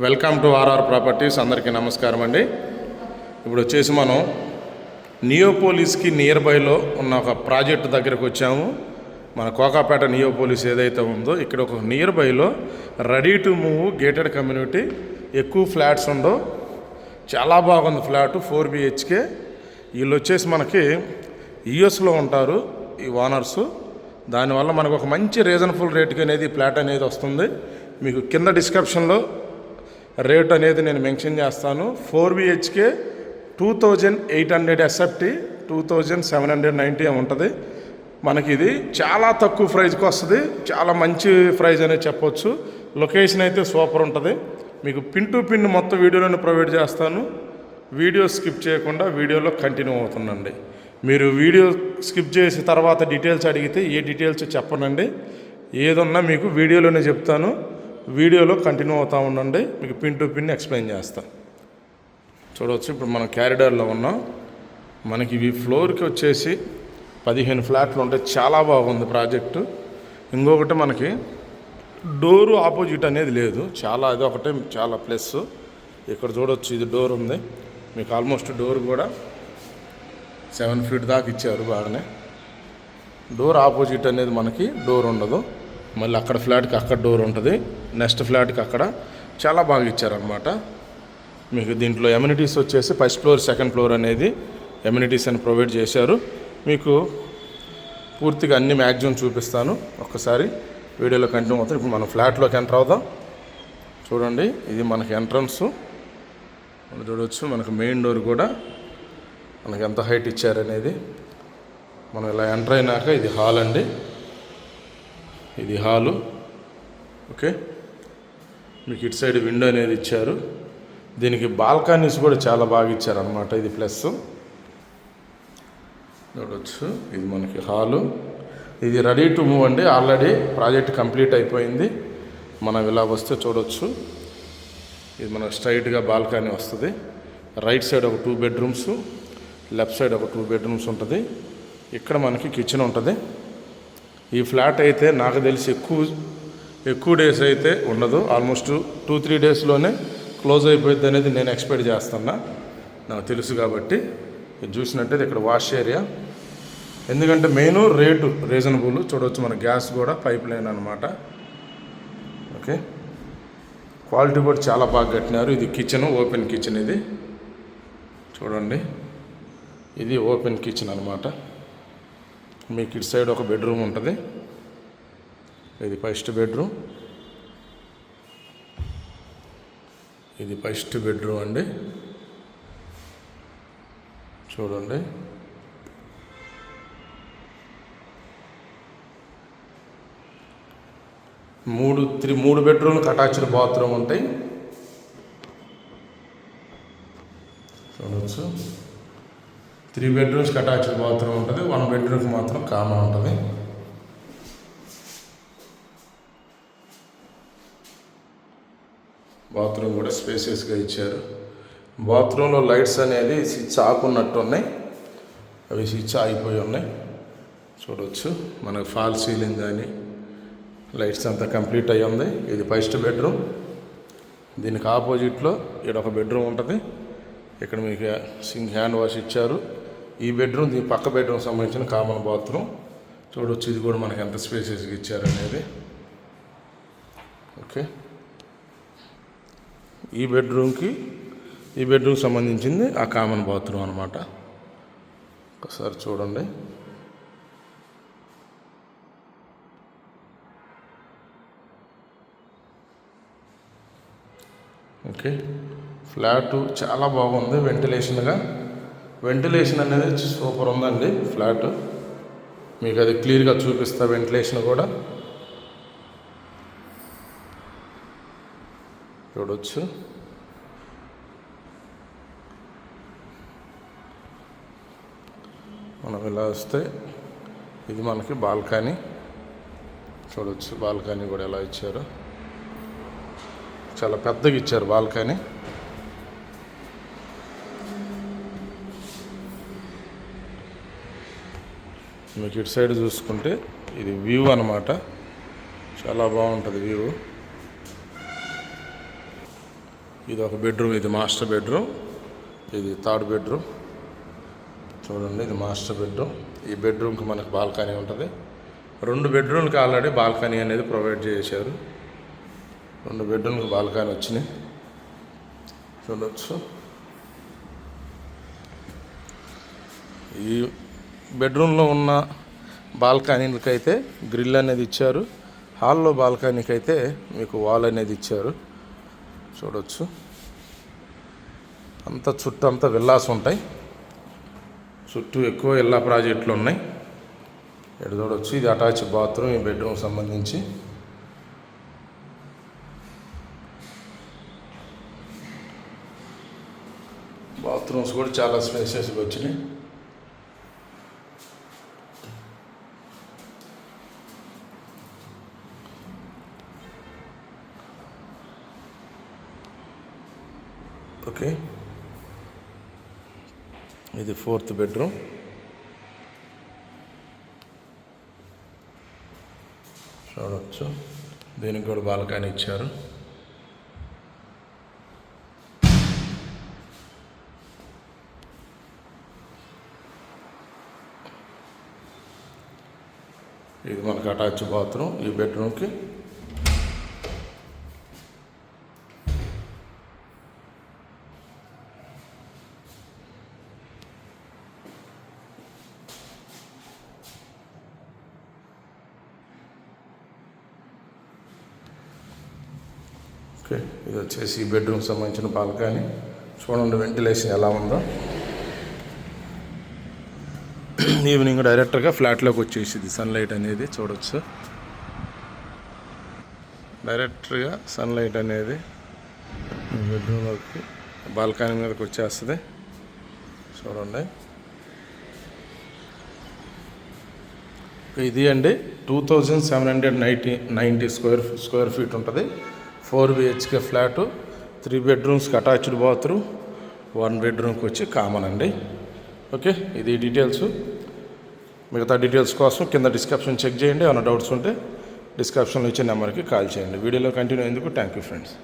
Welcome to RR properties. అందరికీ నమస్కారం అండి. ఇప్పుడు వచ్చేసి మనం నియోపోలిస్కి నియర్ బైలో ఉన్న ఒక ప్రాజెక్ట్ దగ్గరకు వచ్చాము. మన కోకాపేట నియోపోలిస్ ఏదైతే ఉందో ఇక్కడ ఒక near బైలో ready to move gated community ఎక్కువ ఫ్లాట్స్ ఉండవు. చాలా బాగుంది ఫ్లాట్ ఫోర్ బిహెచ్కే. వీళ్ళు వచ్చేసి మనకి యుఎస్లో ఉంటారు ఈ ఓనర్స్. దానివల్ల మనకు ఒక మంచి రీజనబుల్ రేట్కి అనేది ఫ్లాట్ అనేది వస్తుంది. మీకు కింద డిస్క్రిప్షన్లో రేట్ అనేది నేను మెన్షన్ చేస్తాను. Four BHK two thousand eight hundred SFT two thousand seven hundred ninety ఉంటుంది. మనకి ఇది చాలా తక్కువ ప్రైజ్కి వస్తుంది. చాలా మంచి ప్రైజ్ అనేది చెప్పొచ్చు. లొకేషన్ అయితే సూపర్ ఉంటుంది. మీకు పిన్ టు పిన్ మొత్తం వీడియోలను ప్రొవైడ్ చేస్తాను. వీడియో స్కిప్ చేయకుండా వీడియోలో కంటిన్యూ అవుతుందండి మీరు వీడియో స్కిప్ చేసి తర్వాత డీటెయిల్స్ అడిగితే ఏ డీటెయిల్స్ చెప్పనండి. ఏదన్నా మీకు వీడియోలోనే చెప్తాను. వీడియోలో కంటిన్యూ అవుతూ ఉండండి. మీకు పిన్ టు పిన్ ఎక్స్ప్లెయిన్ చేస్తాను చూడవచ్చు ఇప్పుడు మనం క్యారిడార్లో ఉన్నాం. మనకి ఈ ఫ్లోర్కి వచ్చేసి పదిహేను ఫ్లాట్లు ఉంటాయి చాలా బాగుంది ప్రాజెక్టు. ఇంకొకటి మనకి డోరు ఆపోజిట్ అనేది లేదు. చాలా అది ఒకటే చాలా ప్లస్. ఇక్కడ చూడొచ్చు ఇది డోర్ ఉంది. మీకు ఆల్మోస్ట్ డోర్ కూడా సెవెన్ ఫీట్ దాకా ఇచ్చారు బాగానే. డోర్ ఆపోజిట్ అనేది మనకి డోర్ ఉండదు. మళ్ళీ అక్కడ ఫ్లాట్కి అక్కడ డోర్ ఉంటుంది. నెక్స్ట్ ఫ్లాట్కి అక్కడ. చాలా బాగా ఇచ్చారనమాట మీకు దీంట్లో ఎమ్యూనిటీస్ వచ్చేసి ఫస్ట్ ఫ్లోర్ సెకండ్ ఫ్లోర్ అనేది ఎమ్యూనిటీస్ అని ప్రొవైడ్ చేశారు. మీకు పూర్తిగా అన్ని మ్యాక్సిమం చూపిస్తాను. ఒక్కసారి వీడియోలో కంటిన్యూ అవుతాం ఇప్పుడు మనం ఫ్లాట్లోకి ఎంటర్ అవుదాం. చూడండి ఇది మనకి ఎంట్రన్స్ మనం చూడవచ్చు మనకు మెయిన్ డోర్ కూడా మనకి ఎంత హైట్ ఇచ్చారనేది. మనం ఇలా ఎంటర్ అయినాక ఇది హాల్ అండి. ఇది హాలు. ఓకే. మీకు ఇటు సైడ్ విండో అనేది ఇచ్చారు. దీనికి బాల్కనీస్ కూడా చాలా బాగా ఇచ్చారనమాట ఇది ప్లస్. చూడవచ్చు ఇది మనకి హాలు. ఇది రెడీ టు మూవ్ అండి. ఆల్రెడీ ప్రాజెక్ట్ కంప్లీట్ అయిపోయింది. మనం ఇలా వస్తే చూడవచ్చు ఇది మనకు స్ట్రైట్గా బాల్కనీ వస్తుంది. రైట్ సైడ్ ఒక టూ బెడ్రూమ్స్ లెఫ్ట్ సైడ్ ఒక టూ బెడ్రూమ్స్ ఉంటుంది. ఇక్కడ మనకి కిచెన్ ఉంటుంది. ఈ ఫ్లాట్ అయితే నాకు తెలిసి ఎక్కువ ఎక్కువ డేస్ అయితే ఉండదు. ఆల్మోస్ట్ టూ త్రీ డేస్లోనే క్లోజ్ అయిపోయింది అనేది నేను ఎక్స్పెక్ట్ చేస్తున్నా. నాకు తెలుసు కాబట్టి ఇది చూసినట్టయితే ఇక్కడ వాష్ ఏరియా ఎందుకంటే మెయిన్ రేటు రీజనబుల్ చూడవచ్చు మన గ్యాస్ కూడా పైప్ లైన్ అనమాట ఓకే క్వాలిటీ కూడా చాలా బాగా కట్టినారు. ఇది కిచెన్ ఓపెన్ కిచెన్ ఇది. చూడండి. ఇది ఓపెన్ కిచెన్ అనమాట మీకు ఇటు సైడ్ ఒక బెడ్రూమ్ ఉంటుంది. ఇది ఫస్ట్ బెడ్రూమ్. ఇది ఫస్ట్ బెడ్రూమ్ అండి. చూడండి. మూడు త్రీ మూడు బెడ్రూమ్లకు అటాచ్డ్ బాత్రూమ్ ఉంటాయి. చూడవచ్చు త్రీ బెడ్రూమ్స్కి అటాచ్డ్ బాత్రూమ్ ఉంటుంది వన్ బెడ్రూమ్కి మాత్రం కామన్ ఉంటుంది. బాత్రూమ్ కూడా స్పేసియస్గా ఇచ్చారు. బాత్రూంలో లైట్స్ అనేది స్విచ్ ఆకున్నట్టు ఉన్నాయి అవి స్విచ్ ఆగిపోయి ఉన్నాయి. చూడవచ్చు మనకు ఫాల్ సీలింగ్ కానీ లైట్స్ అంతా కంప్లీట్ అయ్యి ఉంది. ఇది ఫస్ట్ బెడ్రూమ్ దీనికి ఆపోజిట్లో ఇక్కడ ఒక బెడ్రూమ్ ఉంటుంది. ఇక్కడ మీకు సింగ్ హ్యాండ్ వాష్ ఇచ్చారు. ఈ బెడ్రూమ్ దీని పక్క బెడ్రూమ్ సంబంధించిన కామన్ బాత్రూమ్ చూడవచ్చు ఇది కూడా మనకి ఎంత స్పేసెస్గా ఇచ్చారనేది ఓకే. ఈ బెడ్రూమ్కి ఈ బెడ్రూమ్ సంబంధించింది ఆ కామన్ బాత్రూమ్ అనమాట ఒకసారి చూడండి. ఓకే. ఫ్లాట్ చాలా బాగుంది వెంటిలేషన్గా వెంటిలేషన్ అనేది సూపర్ ఉందండి ఫ్లాట్. మీకు అది క్లియర్గా చూపిస్తా వెంటిలేషన్ కూడా. చూడవచ్చు మనం ఇలా వస్తే ఇది మనకి బాల్కనీ. చూడవచ్చు బాల్కనీ కూడా ఎలా ఇచ్చారు. చాలా పెద్దగా ఇచ్చారు బాల్కనీ. మీకు ఇటు సైడ్ చూసుకుంటే ఇది వ్యూ అనమాట చాలా బాగుంటుంది వ్యూ. ఇది ఒక బెడ్రూమ్ ఇది మాస్టర్ బెడ్రూమ్ ఇది థర్డ్ బెడ్రూమ్. చూడండి ఇది మాస్టర్ బెడ్రూమ్. ఈ బెడ్రూమ్కి మనకు బాల్కనీ ఉంటుంది. రెండు బెడ్రూమ్కి ఆల్రెడీ బాల్కనీ అనేది ప్రొవైడ్ చేశారు. రెండు బెడ్రూమ్కి బాల్కనీ వచ్చినాయి. చూడవచ్చు ఈ బెడ్రూమ్లో ఉన్న బాల్కనీకి అయితే గ్రిల్ అనేది ఇచ్చారు. హాల్లో బాల్కనీకి అయితే మీకు వాల్ అనేది ఇచ్చారు. చూడవచ్చు అంత చుట్టూ అంతా విల్లాస్ ఉంటాయి. చుట్టూ ఎక్కువ ఇల్లా ప్రాజెక్టులు ఉన్నాయి. ఇక్కడ చూడవచ్చు ఇది అటాచ్ బాత్రూమ్ ఈ బెడ్రూమ్ సంబంధించి. బాత్రూమ్స్ కూడా చాలా స్పేసెస్గా వచ్చినాయి. ఓకే. ఇది ఫోర్త్ బెడ్రూమ్. చూడవచ్చు దీనికి కూడా బాల్కనీ ఇచ్చారు. ఇది మనకు అటాచ్ బాత్రూమ్ ఈ బెడ్రూమ్కి. ఓకే. ఇది వచ్చేసి బెడ్రూమ్ సంబంధించిన బాల్కనీ చూడండి వెంటిలేషన్ ఎలా ఉందో. ఈవినింగ్ డైరెక్ట్గా ఫ్లాట్లోకి వచ్చేసింది. సన్లైట్ అనేది చూడొచ్చు. డైరెక్ట్గా సన్లైట్ అనేది బెడ్రూమ్లోకి బాల్కనీ మీదకి వచ్చేస్తుంది. చూడండి. ఇది అండి two thousand seven hundred ninety ninety square square feet ఉంటుంది. ఫోర్ బిహెచ్కే ఫ్లాటు త్రీ బెడ్రూమ్స్కి అటాచ్డ్ బాత్రూమ్ వన్ బెడ్రూమ్కి వచ్చి కామన్ అండి. ఓకే ఇది డీటెయిల్స్. మిగతా డీటెయిల్స్ కోసం కింద డిస్క్రిప్షన్ చెక్ చేయండి ఏమైనా డౌట్స్ ఉంటే డిస్క్రిప్షన్లో ఇచ్చే నెంబర్కి కాల్ చేయండి. వీడియోలో కంటిన్యూ అయ్యేందుకు థ్యాంక్ యూ ఫ్రెండ్స్.